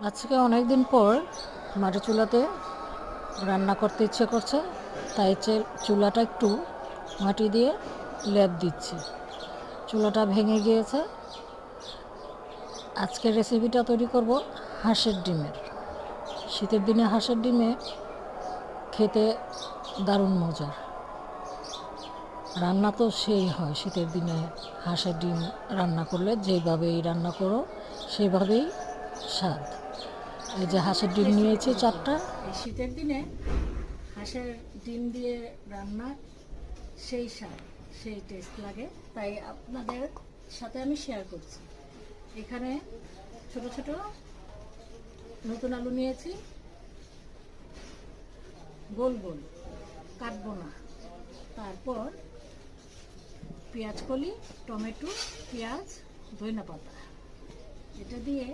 আজকে অনেক দিন পর মাটির চুলাতে রান্না করতে ইচ্ছে করছে, তাই চুলাটা একটু মাটি দিয়ে লেপ দিচ্ছি। চুলাটা ভেঙে গিয়েছে। আজকের রেসিপিটা তৈরি করব হাঁসের ডিমের। শীতের দিনে হাঁসের ডিমে খেতে দারুণ মজার। রান্না তো সেই হয়, শীতের দিনে হাঁসের ডিম রান্না করলে যেভাবেই রান্না করো, সেভাবেই স্বাদ। এই যে হাঁসের ডিম নিয়েছি চারটা। শীতের দিনে হাঁসের ডিম দিয়ে রান্না সেই স্বাদ, সেই টেস্ট লাগে। তাই আপনাদের সাথে আমি শেয়ার করছি। এখানে ছোট ছোট নতুন আলু নিয়েছি। গোল গোল কাটবো না। তারপর পেঁয়াজ কলি, টমেটো, পেঁয়াজ ধইনা পাতা এটা দিয়ে